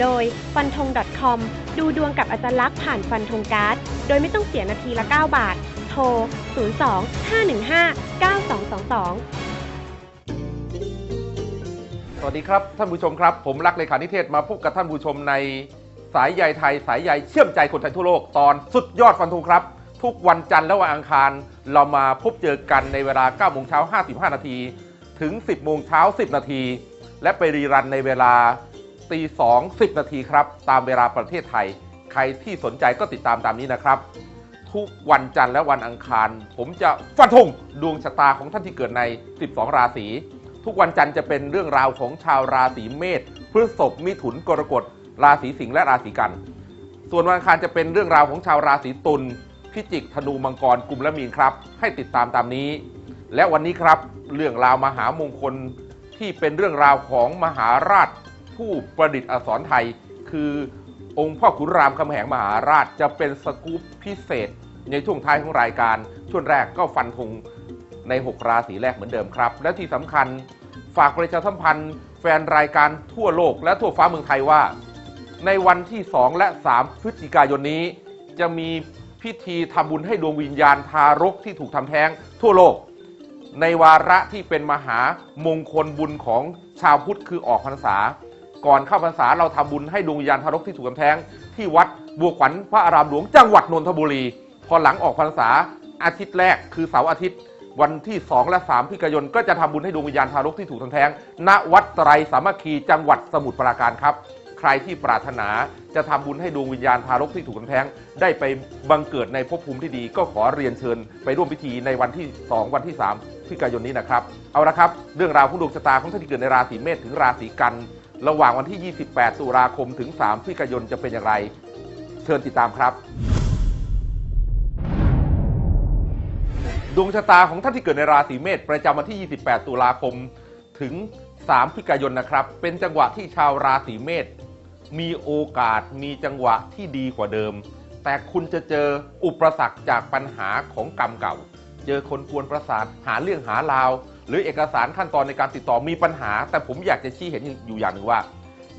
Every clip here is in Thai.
โดยฟันธง .com ดูดวงกับอาจารย์ลักษณ์ผ่านฟันธงการ์ด โดยไม่ต้องเสียนาทีละ 9 บาท โทร 02 515 9222สวัสดีครับ ท่านผู้ชมครับ ผมรักเลขานิเทศมาพบกับท่านผู้ชมในสายใยไทย สายใยเชื่อมใจคนไทยทั่วโลกตอนสุดยอดฟันธงครับ ทุกวันจันทร์และวันอังคาร เรามาพบเจอกันในเวลา9โมงเช้า55 นาที ถึง 10โมงเช้า 10 นาที และไปรีรันในเวลา ตี2 10นาทีครับ ตามเวลาประเทศไทย ใครที่สนใจก็ติดตามตามนี้นะครับ ทุกวันจันทร์และวันอังคาร ผมจะฟันธงดวงชะตาของท่านที่เกิดใน 12 ราศีทุกวันจันทร์จะเป็นเรื่องราวของชาวราศีเมษพฤษภมิถุนกรกฎราศีสิงห์และราศีกัน ส่วนวันอังคารจะเป็นเรื่องราวของชาวราศีตุลพิจิกธนูมังกรกลุ่มและมีนครับ ให้ติดตามตามนี้ และวันนี้ครับ เรื่องราวมหามงคลที่เป็นเรื่องราวของมหาราช ผู้ประดิษฐ์อักษรไทย คือองค์พ่อขุนรามคำแหงมหาราชจะเป็นสกู๊ปพิเศษ ในช่วงท้ายของรายการ ช่วงแรกก็ฟันธงใน 6 ราศีแรกเหมือนเดิมครับ และที่สำคัญฝากประชาสัมพันธ์ แฟนรายการทั่วโลกและทั่วฟ้าเมืองไทยว่า ในวันที่ 2 และ 3 พฤศจิกายนนี้ จะมีพิธีทำบุญให้ดวงวิญญาณทารกที่ถูกทำแท้งทั่วโลก ในวาระที่เป็นมหามงคลบุญของชาวพุทธคือออกพรรษา ก่อนเข้าพรรษาเราทำบุญให้ดวงวิญญาณทารกที่ถูกกำแพงที่วัดบัวขวัญพระอารามหลวงจังหวัดนนทบุรี พอหลังออกพรรษาอาทิตย์แรกคือเสาร์อาทิตย์ วันที่ 2 และ 3พิกายนก็จะทำบุญให้ดวงวิญญาณทารกที่ถูกทำแท้งณวัดไตรสามัคคีจังหวัดสมุทรปราการครับ ใครที่ปรารถนาจะทำบุญให้ดวงวิญญาณทารกที่ถูกทำแท้ง ได้ไปบังเกิดในภพภูมิที่ดี ก็ขอเรียนเชิญไปร่วมพิธีในวันที่ 2 วันที่3พฤศจิกายนนี้นะครับ เอาละครับ เรื่องราวของดวงชะตาของท่านที่เกิดในราศีเมษถึงราศีกัน ระหว่างวันที่ 28 ตุลาคมถึง 3 พฤศจิกายนจะเป็นอย่างไร เชิญติดตามครับดวงชะตาของท่านที่เกิดในราศีเมษประจำวันที่ 28 ตุลาคมถึง 3 พฤศจิกายนนะครับ เป็นจังหวะที่ชาวราศีเมษ มีโอกาสมีจังหวะที่ดีกว่าเดิม แต่คุณจะเจออุปสรรคจากปัญหาของกรรมเก่า เจอคนกวนประสาทหาเรื่องหาราว หรือเอกสารขั้นตอนในการติดต่อมีปัญหา แต่ผมอยากจะชี้เห็นอยู่อย่างหนึ่งว่า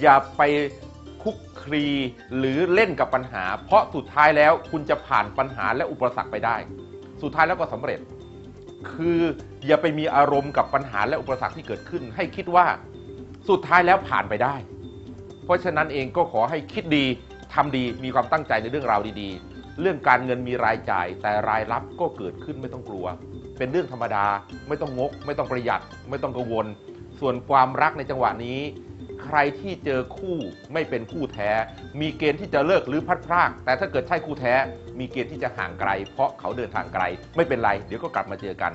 อย่าไปคุกคลีหรือเล่นกับปัญหา เพราะสุดท้ายแล้วคุณจะผ่านปัญหาและอุปสรรคไปได้ สุดท้ายแล้วก็สำเร็จ คืออย่าไปมีอารมณ์กับปัญหาและอุปสรรคที่เกิดขึ้น ให้คิดว่าสุดท้ายแล้วผ่านไปได้ เพราะฉะนั้นเองก็ขอให้คิดดีทำดีมีความตั้งใจในเรื่องราวดีๆ เรื่องการเงินมีรายจ่าย แต่รายรับก็เกิดขึ้นไม่ต้องกลัว เป็นเรื่องธรรมดาไม่ต้องงก ไม่ต้องประหยัด ไม่ต้องกังวล ส่วนความรักในจังหวะนี้ ใครที่เจอคู่ไม่เป็นคู่แท้ มีเกณฑ์ที่จะเลิกหรือพัดพราก แต่ถ้าเกิดใช่คู่แท้ มีเกณฑ์ที่จะห่างไกล เพราะเขาเดินทางไกล ไม่เป็นไร เดี๋ยวก็กลับมาเจอกัน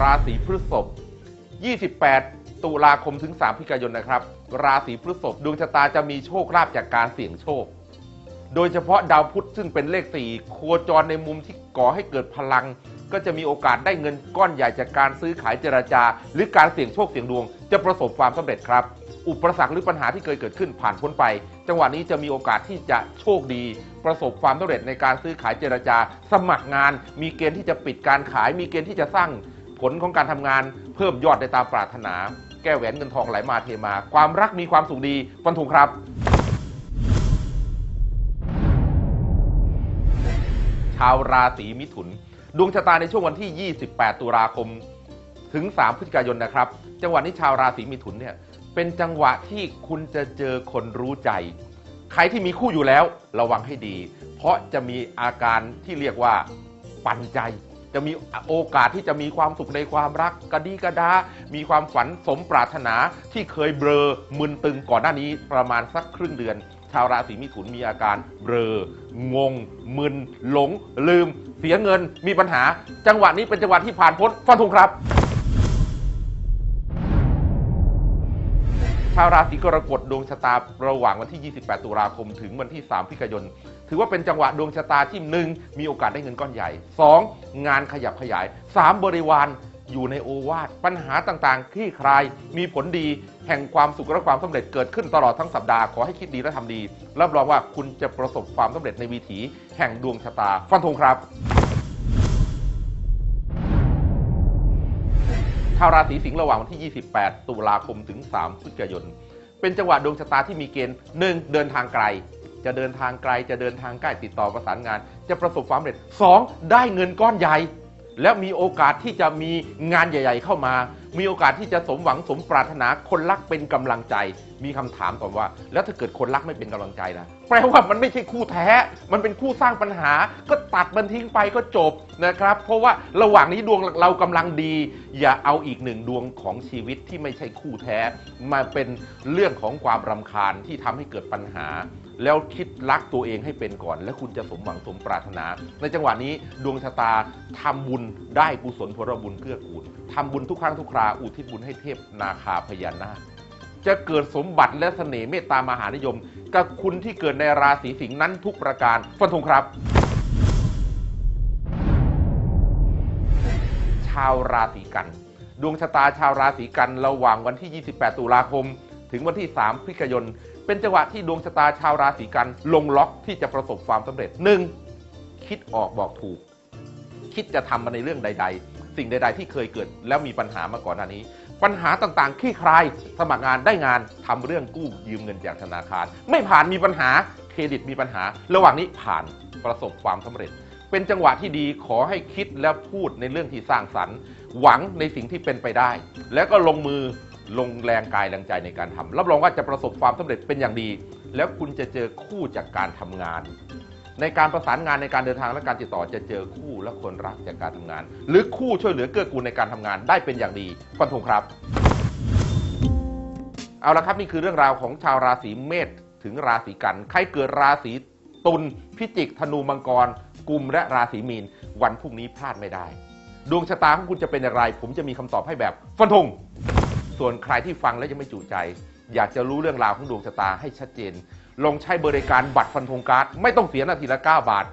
ราศีพฤษภ28 ตุลาคมถึง3พฤศจิกายนนะครับ ราศีพฤษภดวงชะตาจะมีโชคลาภจากการเสี่ยงโชค โดยเฉพาะดาวพุธซึ่งเป็นเลข4โคจรในมุมที่ก่อให้เกิดพลัง ก็จะมีโอกาสได้เงินก้อนใหญ่จากการซื้อขายเจรจา หรือการเสี่ยงโชคเสี่ยงดวง จะประสบความสำเร็จครับ อุปสรรคหรือปัญหาที่เคยเกิดขึ้นผ่านพ้นไป จังหวะนี้จะมีโอกาสที่จะโชคดี ประสบความสำเร็จในการซื้อขายเจรจา สมัครงาน มีเกณฑ์ที่จะปิดการขาย มีเกณฑ์ที่จะสร้างผลของการทำงานเพิ่มยอดได้ตามปรารถนา แก้วแหวนเงินทองไหลมาเทมา ความรักมีความสุขดีฟันธงครับชาวราศีมิถุน ดวงชะตาในช่วงวันที่ 28 ตุลาคม ถึง 3 พฤศจิกายนนะครับ จังหวะนี้ชาวราศีมิถุนเนี่ยเป็นจังหวะที่คุณจะเจอคนรู้ใจ ใครที่มีคู่อยู่แล้วระวังให้ดี เพราะจะมีอาการที่เรียกว่าปันใจ จะมีโอกาสที่จะมีความสุขในความรักกระดีกระดา มีความฝันสมปรารถนาที่เคยเบลอมึนตึงก่อนหน้านี้ประมาณสักครึ่งเดือน ชาวราศีมิถุนมีอาการเบลองง มึน หลง ลืม เสียเงิน มีปัญหา จังหวะนี้เป็นจังหวะที่ผ่านพ้นฟันธงครับ ชาวราศีกรกฎดวงชะตาระหว่างวันที่ 28 ตุลาคม ถึงวันที่ 3พฤศจิกายน ถือว่าเป็นจังหวะดวงชะตาที่หนึ่งมีโอกาสได้เงินก้อนใหญ่ 2. งานขยับขยาย 3. บริวารอยู่ในโอวาทปัญหาต่างๆคลี่คลาย มีผลดีแห่งความสุขและความสำเร็จเกิดขึ้นตลอดทั้งสัปดาห์ขอให้คิดดีและทำดีรับรองว่าคุณจะประสบความสำเร็จในวิถีแห่งดวงชะตาฟันธงครับ ชาวราศีสิงห์ระหว่างวันที่ 28 ตุลาคมถึง 3 พฤศจิกายน เป็นจังหวะดวงชะตาที่มีเกณฑ์หนึ่งเดินทางไกล จะเดินทางไกลจะเดินทางใกล้ติดต่อประสานงาน จะประสบความสำเร็จ 2. ได้เงินก้อนใหญ่ แล้วมีโอกาสที่จะมีงานใหญ่ ๆ เข้ามา มีโอกาสที่จะสมหวังสมปรารถนาคนรักเป็นกำลังใจ มีคำถามต่อว่า แล้วถ้าเกิดคนรักไม่เป็นกำลังใจนะแปลว่ามันไม่ใช่คู่แท้ มันเป็นคู่สร้างปัญหา ก็ตัดมันทิ้งไปก็จบนะครับ เพราะว่าระหว่างนี้ดวงเรากำลังดี อย่าเอาอีกหนึ่งดวงของชีวิตที่ไม่ใช่คู่แท้ มาเป็นเรื่องของความรำคาญที่ทำให้เกิดปัญหา แล้วคิดรักตัวเองให้เป็นก่อน แล้วคุณจะสมหวังสมปรารถนา ในจังหวะนี้ดวงชะตาทำบุญได้กุศลผลบุญเกื้อกูลทำบุญทุกครั้งทุกคราอุทิศบุญให้เทพนาคาพญานาคจะเกิดสมบัติและเสน่ห์เมตตามหานิยม กับคุณที่เกิดในราศีสิงห์นั้นทุกประการฟันธงครับ ชาวราศีกัน ดวงชะตาชาวราศีกันระหว่างวันที่ 28 ตุลาคม ถึงวันที่ 3 พฤศจิกายน เป็นจังหวะที่ดวงชะตาชาวราศีกันลงล็อกที่จะประสบความสำเร็จหนึ่งคิดออกบอกถูก คิดจะทำมาในเรื่องใด ๆ สิ่งใด ๆ ที่เคยเกิด แล้วมีปัญหามาก่อนหน้านี้ ปัญหาต่างๆคลี่คลายสมัครงานได้งานทำเรื่องกู้ยืมเงินจากธนาคาร ไม่ผ่านมีปัญหาเครดิตมีปัญหา ระหว่างนี้ผ่านประสบความสำเร็จ เป็นจังหวะที่ดีขอให้คิดและพูดในเรื่องที่สร้างสรรค์ หวังในสิ่งที่เป็นไปได้ แล้วก็ลงมือ ลงแรงกายแรงใจในการทำรับรองว่าจะประสบความสำเร็จเป็นอย่างดี แล้วคุณจะเจอคู่จากการทำงาน ในการประสานงานในการเดินทางและการติดต่อจะเจอคู่และคนรักจากการทำงาน หรือคู่ช่วยเหลือเกื้อกูลในการทำงานได้เป็นอย่างดีฟันธงครับ เอาละครับนี่คือเรื่องราวของชาวราศีเมษถึงราศีกันใครเกิดราศีตุลพิจิกธนูมังกรกุมและราศีมีน วันพรุ่งนี้พลาดไม่ได้ ดวงชะตาของคุณจะเป็นอย่างไร ผมจะมีคำตอบให้แบบฟันธง ส่วนใครที่ฟังแล้วยังไม่จุใจ อยากจะรู้เรื่องราวของดวงชะตาให้ชัดเจน ลงใช้บริการบัตรฟันธงการ์ดไม่ต้องเสียนาทีละ 9 บาท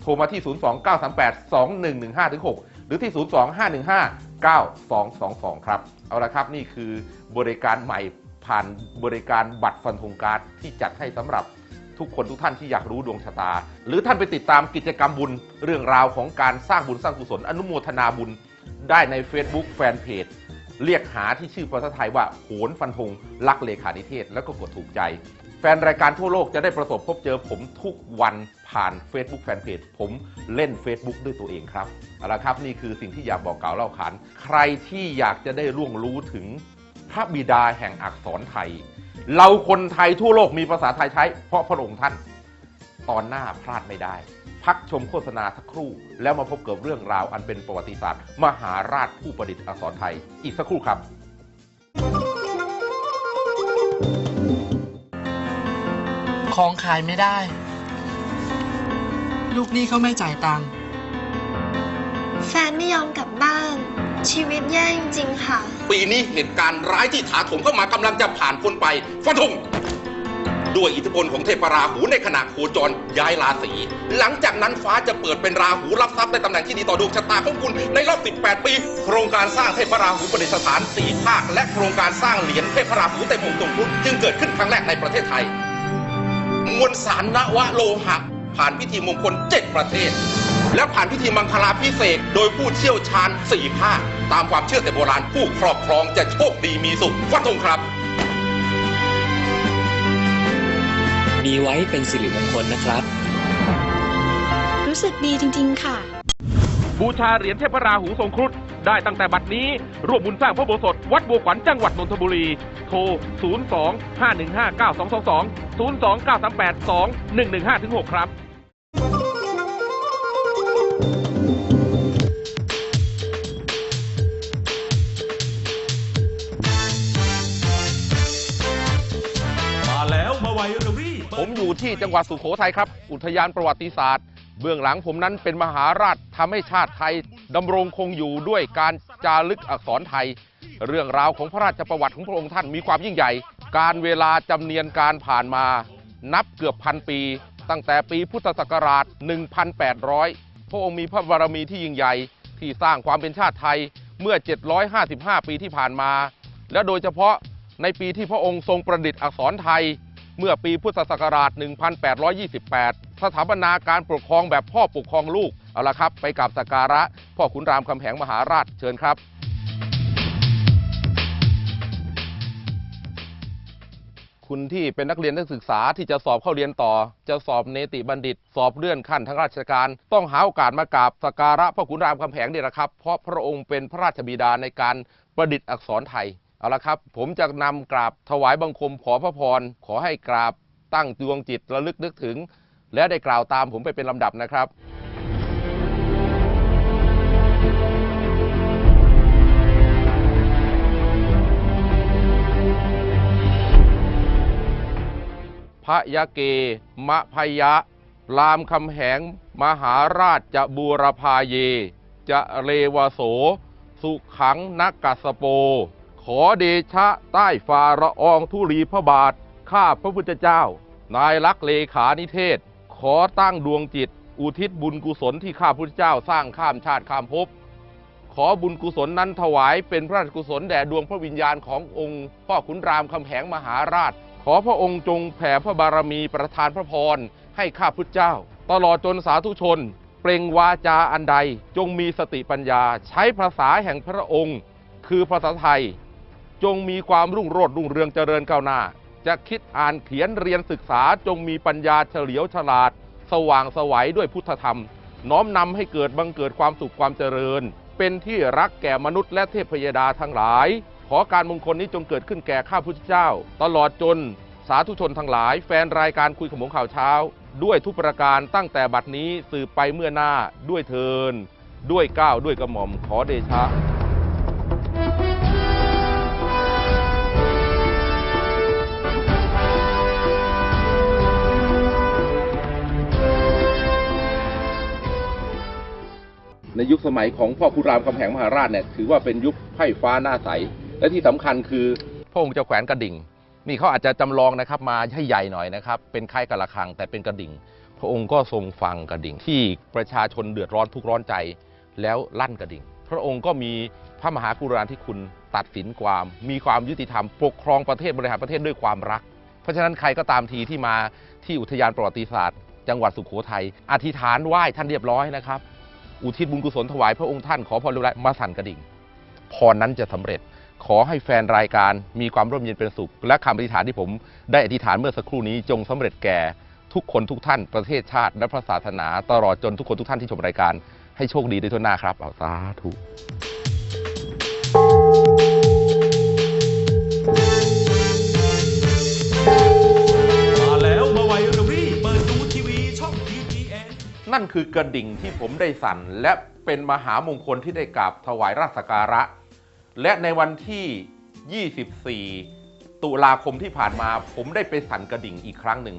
โทรมาที่ 029382115ถึง6หรือที่ 025159222 ครับ เอาละครับนี่คือบริการใหม่ผ่านบริการบัตรฟันธงการ์ดที่จัดให้สำหรับทุกคนทุกท่านที่อยากรู้ดวงชะตา หรือท่านไปติดตามกิจกรรมบุญเรื่องราวของการสร้างบุญสร้างกุศลอนุโมทนาบุญได้ใน Facebook แฟน เรียกหาที่ชื่อภาษาไทยว่าโหนฟันธงรักเลขานิเทศ แล้วก็กดถูกใจ แฟนรายการทั่วโลกจะได้ประสบพบเจอผมทุกวันผ่าน Facebook แฟนเพจผมเล่น Facebook ด้วยตัวเองครับเอาละครับนี่คือสิ่งที่อยากบอกกล่าวเล่าขานใครที่อยากจะได้ร่วงรู้ถึงพระบิดาแห่งอักษรไทย เราคนไทยทั่วโลกมีภาษาไทยใช้เพราะพระองค์ท่าน ตอนหน้าพลาดไม่ได้ พักชมโฆษณาสักครู่ แล้วมาพบกับเรื่องราวอันเป็นประวัติศาสตร์ มหาราชผู้ประดิษฐ์อักษรไทย อีกสักครู่ครับของขายไม่ได้ ลูกหนี้เขาไม่จ่ายตังค์แฟนไม่ยอมกลับบ้าน ชีวิตแย่จริงๆค่ะ ปีนี้เหตุการณ์ร้ายที่ถาโถมเข้ามากำลังจะผ่านพ้นไปฟันธง ด้วยอิทธิพลของเทพราหูในขณะโคจรย้ายราศีหลังจากนั้นฟ้าจะเปิดเป็นราหูรับทรัพย์ในตำแหน่งที่ดีต่อดวงชะตาของคุณในรอบ 18 ปี โครงการสร้างเทพราหูประดิษฐานสีภาค และโครงการสร้างเหรียญเทพราหูเต็มองค์ทรงครุฑจึงเกิดขึ้นครั้งแรกในประเทศไทย มวลสารนวโลหะผ่านพิธีมงคล 7 ประเทศ และผ่านพิธีมังคลาพิเศษโดยผู้เชี่ยวชาญสี่ภาคตามความเชื่อแต่โบราณผู้ครอบครองจะโชคดีมีสุขฟันธงครับ มีไว้เป็นสิริมงคลนะครับ รู้สึกดีจริง ๆ ค่ะ บูชาเหรียญเทพราหูทรงครุฑได้ตั้งแต่บัดนี้ ร่วมบุญสร้างพระโบสถวัดบัวขวัญจังหวัดนนทบุรี โทร 02 515 9222 02 938 2115 6 ครับ ผมอยู่ที่จังหวัดสุโขทัยครับ อุทยานประวัติศาสตร์ เบื้องหลังผมนั้นเป็นมหาราชทำให้ชาติไทยดำรงคงอยู่ด้วยการจารึกอักษรไทย เรื่องราวของพระราชประวัติของพระองค์ท่านมีความยิ่งใหญ่ การเวลาจำเนียนการผ่านมา นับเกือบพันปี ตั้งแต่ปีพุทธศักราช 1,800 พระองค์มีพระบารมีที่ยิ่งใหญ่ที่สร้างความเป็นชาติไทยเมื่อ 755 ปีที่ผ่านมา และโดยเฉพาะในปีที่พระองค์ทรงประดิษฐ์อักษรไทย เมื่อปีพุทธศักราช 1828 สถาปนาการปกครองแบบพ่อปกครองลูก เอาละครับ ไปกราบสการะ พ่อขุนรามคำแหงมหาราชเชิญครับคุณที่เป็นนักเรียนนักศึกษาที่จะสอบเข้าเรียนต่อ จะสอบเนติบัณฑิต สอบเลื่อนขั้นทางราชการ ต้องหาโอกาสมากราบสการะพ่อขุนรามคำแหงเนี่ยนะครับ เพราะพระองค์เป็นพระราชบิดาในการประดิษฐ์อักษรไทย เอาละครับ ผมจะนำกราบถวายบังคมขอพระพร ขอให้กราบตั้งดวงจิตระลึกนึกถึง และได้กล่าวตามผมไปเป็นลำดับนะครับพระยะเก มะพยะ รามคำแหง มหาราชจะบูรพาเย จะเรวโส สุขังนักกัสโป อเดชะใต้ฝ่าละอองธุลีพระบาท ข้าพระพุทธเจ้า นายลักเลขานิเทศ ขอตั้งดวงจิต อุทิศบุญกุศลที่ข้าพุทธเจ้าสร้างข้ามชาติข้ามภพ ขอบุญกุศลนั้นถวายเป็นพระราชกุศลแด่ดวงพระวิญญาณขององค์พ่อขุนรามคำแหงมหาราช ขอพระองค์จงแผ่พระบารมีประทานพระพรให้ข้าพุทธเจ้า ตลอดจนสาธุชน เปล่งวาจาอันใดจงมีสติปัญญาใช้ภาษาแห่งพระองค์ คือภาษาไทย จงมีความรุ่งโรจน์รุ่งเรืองเจริญก้าวหน้า จะคิดอ่านเขียนเรียนศึกษาจงมีปัญญาเฉลียวฉลาด สว่างสวัยด้วยพุทธธรรม น้อมนำให้เกิดบังเกิดความสุขความเจริญ เป็นที่รักแก่มนุษย์และเทพยดาทั้งหลาย ขอการมงคลนี้จงเกิดขึ้นแก่ข้าพุทธเจ้า ตลอดจนสาธุชนทั้งหลาย แฟนรายการคุยขมงข่าวเช้า ด้วยทุกประการตั้งแต่บัดนี้สืบไปเมื่อหน้าด้วยเทินด้วยก้าวด้วยกระหม่อมขอเดชะ ในยุคสมัยของพ่อขุรามคำแหงมหาราชเนี่ยถือว่าเป็นยุคไพ่ฟ้าหน้าใส และที่สำคัญคือพระองค์จะแขวนกระดิ่ง นี่เขาอาจจะจำลองนะครับมาให้ใหญ่หน่อยนะครับ เป็นคล้ายกระฆังแต่เป็นกระดิ่ง พระองค์ก็ทรงฟังกระดิ่งที่ประชาชนเดือดร้อนทุกข์ร้อนใจ แล้วลั่นกระดิ่ง พระองค์ก็มีพระมหากรุณาธิคุณตัดสินความ มีความยุติธรรมปกครองประเทศบริหารประเทศด้วยความรัก เพราะฉะนั้นใครก็ตามทีที่มาที่อุทยานประวัติศาสตร์ จังหวัดสุโขทัยอธิษฐานไหว้ท่านเรียบร้อยนะครับ อุทิศบุญกุศลถวายพระองค์ท่านขอพรเรียบร้อยมาสั่นกระดิ่งพรนั้นจะสำเร็จขอให้แฟนรายการมีความร่มเย็นเป็นสุข และคำอธิษฐานที่ผมได้อธิษฐานเมื่อสักครู่นี้จงสำเร็จแก่ทุกคนทุกท่านประเทศชาติ และพระศาสนา ตลอดจนทุกคนทุกท่านที่ชมรายการ ให้โชคดีด้วยทุนหน้าครับเอาสาธุ นั่นคือกระดิ่งที่ผมได้สั่น และเป็นมหามงคลที่ได้กราบถวายราชสการะ และในวันที่ 24 ตุลาคมที่ผ่านมา ผมได้ไปสั่นกระดิ่งอีกครั้งหนึ่ง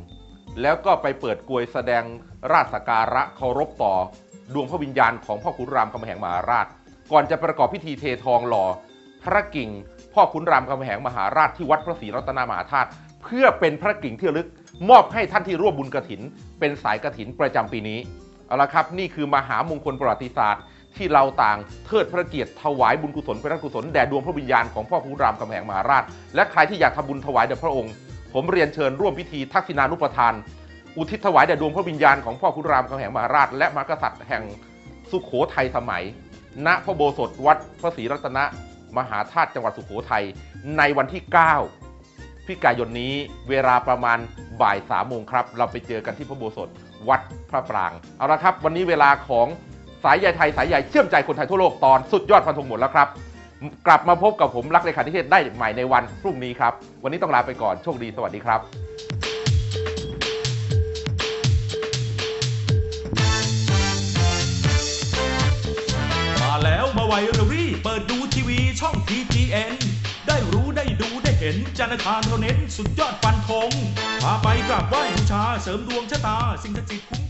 แล้วก็ไปเปิดกลวยแสดงราชสกการะเคารพต่อ ดวงพระวิญญาณของพ่อขุนรามคำแหงมหาราช ก่อนจะประกอบพิธีเททองหล่อ พระกิ่งพ่อขุนรามคำแหงมหาราชที่วัดพระศรีรัตนมหาธาตุเพื่อเป็นพระกิ่งที่ระลึก มอบให้ท่านที่ร่วมบุญกระถิน เป็นสายกระถินประจำปีนี้เอาละครับ นี่คือมหามงคลประวัติศาสตร์ ที่เราต่างเทิดพระเกียรติถวายบุญกุศลเป็นระกุศลแด่ดวงพระวิญญาณของพ่อขุนรามคำแหงมหาราช และใครที่อยากทำบุญถวายแด่พระองค์ ผมเรียนเชิญร่วมพิธีทักษิณานุปทาน อุทิศถวายแด่ดวงพระวิญญาณของพ่อขุนรามคำแหงมหาราช และมหากษัตริย์แห่งสุขโขทัยสมัย ณพระโบสถวัดพระศรีรัตนมหาธาตุจังหวัดสุขโขทัยในวันที่ 9 พิกายนนี้เวลาประมาณ บ่ายสามโมงครับ เราไปเจอกันที่พระโบสถวัดพระปราง เอาละครับ วันนี้เวลาของสายใยไทยสายใยเชื่อมใจคนไทยทั่วโลกตอนสุดยอดฟันธงหมดแล้วครับ กลับมาพบกับผมรักเลขานิเทศได้ใหม่ในวันพรุ่งนี้ครับ วันนี้ต้องลาไปก่อนโชคดีสวัสดีครับมาแล้วมาไวระวีเปิดดูทีวีช่อง TGN ห็นจันทร์อังคานเราเน้นสุดยอดฟันธงพาไปกราบไหว้บูชาเสริมดวงชะตา สิ่งศักดิ์สิทธิ์คุ้ม